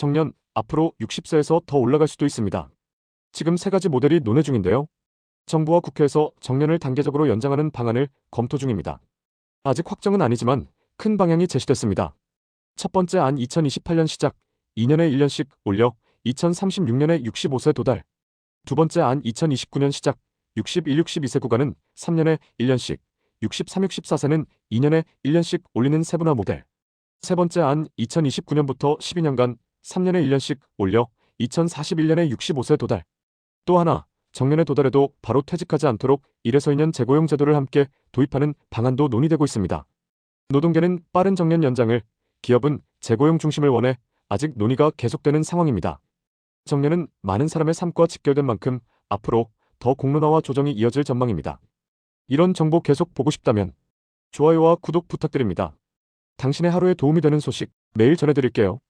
정년, 앞으로 60세에서 더 올라갈 수도 있습니다. 지금 세 가지 모델이 논의 중인데요. 정부와 국회에서 정년을 단계적으로 연장하는 방안을 검토 중입니다. 아직 확정은 아니지만 큰 방향이 제시됐습니다. 첫 번째 안 2028년 시작 2년에 1년씩 올려 2036년에 65세 도달. 두 번째 안 2029년 시작 61, 62세 구간은 3년에 1년씩, 63, 64세는 2년에 1년씩 올리는 세분화 모델. 세 번째 안 2029년부터 12년간 3년에 1년씩 올려 2041년에 65세 도달. 또 하나, 정년에 도달해도 바로 퇴직하지 않도록 1에서 2년 재고용 제도를 함께 도입하는 방안도 논의되고 있습니다. 노동계는 빠른 정년 연장을, 기업은 재고용 중심을 원해 아직 논의가 계속되는 상황입니다. 정년은 많은 사람의 삶과 직결된 만큼 앞으로 더 공론화와 조정이 이어질 전망입니다. 이런 정보 계속 보고 싶다면 좋아요와 구독 부탁드립니다. 당신의 하루에 도움이 되는 소식 매일 전해드릴게요.